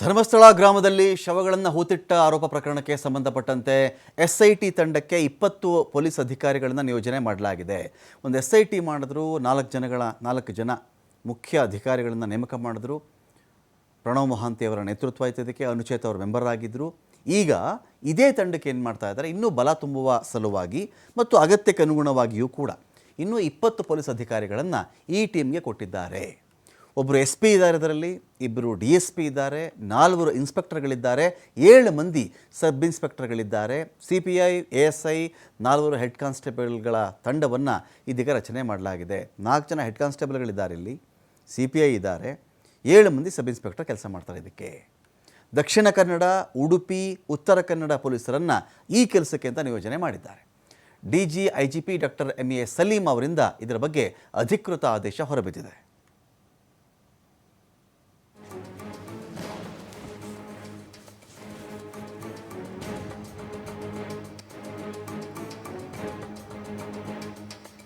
ಧರ್ಮಸ್ಥಳ ಗ್ರಾಮದಲ್ಲಿ ಶವಗಳನ್ನು ಹೂತಿಟ್ಟ ಆರೋಪ ಪ್ರಕರಣಕ್ಕೆ ಸಂಬಂಧಪಟ್ಟಂತೆ ಎಸ್ ಐ ಟಿ ತಂಡಕ್ಕೆ ಇಪ್ಪತ್ತು ಪೊಲೀಸ್ ಅಧಿಕಾರಿಗಳನ್ನು ನಿಯೋಜನೆ ಮಾಡಲಾಗಿದೆ. ಒಂದು ಎಸ್ ಐ ಟಿ ಮಾಡಿದ್ರು ನಾಲ್ಕು ಜನಗಳ, ನಾಲ್ಕು ಜನ ಮುಖ್ಯ ಅಧಿಕಾರಿಗಳನ್ನು ನೇಮಕ ಮಾಡಿದ್ರು. ಪ್ರಣವ್ ಮೊಹಾಂತಿ ಅವರ ನೇತೃತ್ವ ಇದಕ್ಕೆ, ಅನುಚೇತ ಅವರು ಮೆಂಬರ್ ಆಗಿದ್ದರು ಈಗ ಇದೇ ತಂಡಕ್ಕೆ ಏನು ಮಾಡ್ತಾ ಇದ್ದಾರೆ ಇನ್ನೂ ಬಲ ತುಂಬುವ ಸಲುವಾಗಿ ಮತ್ತು ಅಗತ್ಯಕ್ಕೆ ಅನುಗುಣವಾಗಿಯೂ ಕೂಡ ಇನ್ನೂ ಇಪ್ಪತ್ತು ಪೊಲೀಸ್ ಅಧಿಕಾರಿಗಳನ್ನು ಈ ಟೀಮ್ಗೆ ಕೊಟ್ಟಿದ್ದಾರೆ. ಒಬ್ಬರು ಎಸ್ ಪಿ ಇದ್ದಾರೆ ಇದರಲ್ಲಿ ಇಬ್ಬರು ಡಿ ಎಸ್ ಪಿ ಇದ್ದಾರೆ, ನಾಲ್ವರು ಇನ್ಸ್ಪೆಕ್ಟರ್ಗಳಿದ್ದಾರೆ, ಏಳು ಮಂದಿ sub ಇನ್ಸ್ಪೆಕ್ಟರ್ಗಳಿದ್ದಾರೆ. C P I, A S I, ನಾಲ್ವರು ಹೆಡ್ ಕಾನ್ಸ್ಟೇಬಲ್ಗಳ ತಂಡವನ್ನು ಇದೀಗ ರಚನೆ ಮಾಡಲಾಗಿದೆ. ನಾಲ್ಕು ಜನ ಹೆಡ್ ಕಾನ್ಸ್ಟೇಬಲ್ಗಳಿದ್ದಾರೆ ಇಲ್ಲಿ, ಸಿ ಪಿ ಐ ಇದ್ದಾರೆ, ಏಳು ಮಂದಿ ಸಬ್ ಇನ್ಸ್ಪೆಕ್ಟರ್ ಕೆಲಸ ಮಾಡ್ತಾರೆ ಇದಕ್ಕೆ. ದಕ್ಷಿಣ ಕನ್ನಡ, ಉಡುಪಿ, ಉತ್ತರ ಕನ್ನಡ ಪೊಲೀಸರನ್ನು ಈ ಕೆಲಸಕ್ಕೆ ಅಂತ ನಿಯೋಜನೆ ಮಾಡಿದ್ದಾರೆ. D G, I G P doctor M A Saleem ಅವರಿಂದ ಇದರ ಬಗ್ಗೆ ಅಧಿಕೃತ ಆದೇಶ ಹೊರಬಿದ್ದಿದೆ.